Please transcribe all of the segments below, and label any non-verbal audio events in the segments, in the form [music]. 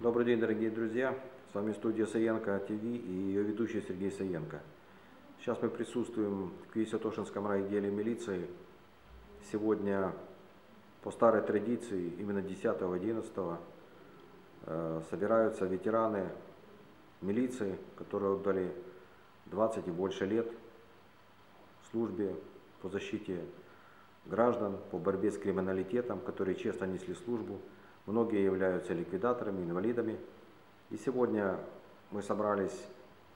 Добрый день, дорогие друзья. С вами студия Саенко ТВ и ее ведущий Сергей Саенко. Сейчас мы присутствуем в Киево-Святошинском райотделе милиции. Сегодня по старой традиции, именно 10-11 э, собираются ветераны милиции, которые отдали 20 и больше лет службе по защите граждан, по борьбе с криминалитетом, которые честно несли службу. Многие являются ликвидаторами, инвалидами. И сегодня мы собрались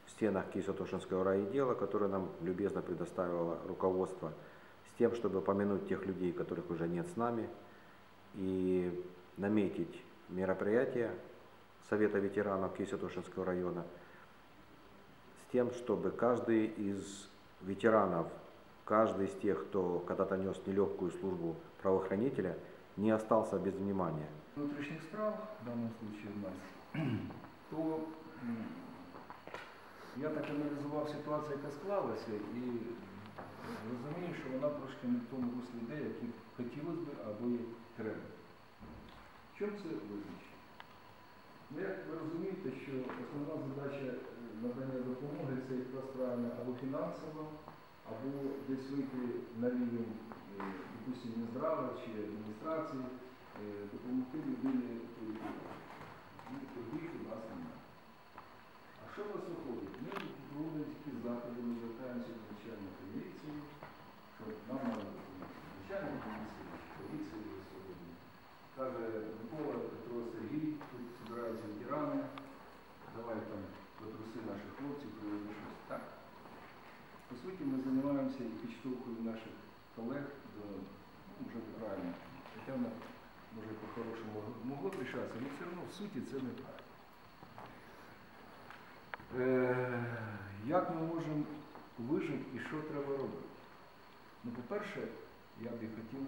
в стенах Киево-Святошинского райотдела, которое нам любезно предоставило руководство, с тем, чтобы помянуть тех людей, которых уже нет с нами, и наметить мероприятие Совета ветеранов Киево-Святошинского района, с тем, чтобы каждый из ветеранов, каждый из тех, кто когда-то нес нелегкую службу правоохранителя, не остался без внимания. внутрішніх справ, в даному случае в нас, [clears throat] то я так аналізував ситуацію, яка склалася, і розумію, що вона трошки не в тому руслі йде, як і хотілося б або і треба. В чому це визначено? Ну, як ви розумієте, що основна задача е, надання допомоги це якраз правильно або фінансово, або десь вийти на рівень, допустимо, Мінздрава чи адміністрації, е, допомогти людині. Ну, Тоді у нас немає. А що у нас виходить? Ми проводимо такі заходи, ми звертаємося до начальника міліції, що нам треба допомогти. Начальник міліції, поліції сьогодні. Каже Микола Петро Сергій, тут збираються ветерани, давай там потруси наших хлопців, приведи щось. Так. По суті, ми займаємося і підштовхуємо наших колег до ну, неправильно. Воно, може по-хорошому могло б рішатися, але все одно в суті це неправильно. Е, як ми можемо вижити і що треба робити? Ну, по-перше, я б і хотів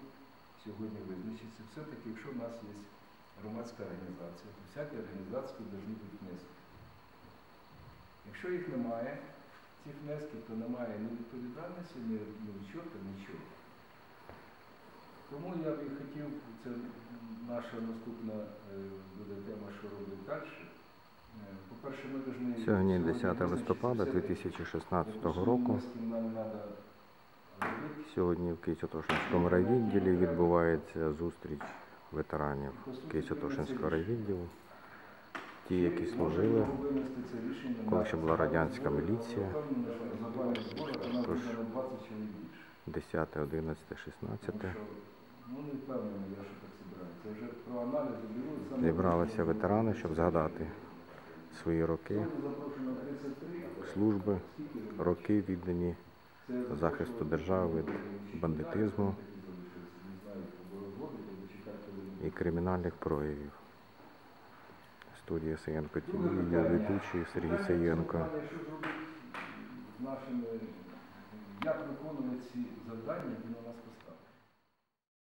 сьогодні визначитися, все-таки, якщо в нас є громадська організація, то всякі організації повинні бути внески. Якщо їх немає, цих внесків, то немає ні відповідальності, ні, ні учету, нічого. Тому я б і хотів, це наша наступна е, буде тема, що робити далі. Е, По-перше, ми повинні Сьогодні 10 листопада 2016 року. Сьогодні в Києво-Святошинському райвідділі відбувається зустріч ветеранів Києво-Святошинського райвідділу. Ті, які служили, коли ще була радянська міліція. Тож, 10, 11, 16. Ну, не впевнений я, що так зібрається. Вже про аналіз беру. Зібралися ветерани, щоб згадати свої роки Сьогодні запрошено 33, служби, роки віддані захисту держави від бандитизму і кримінальних проявів. Студія Саєнко ТВ, я ведучий Сергій Саєнко. З нашими, як виконувати ці завдання, які на нас поставлені?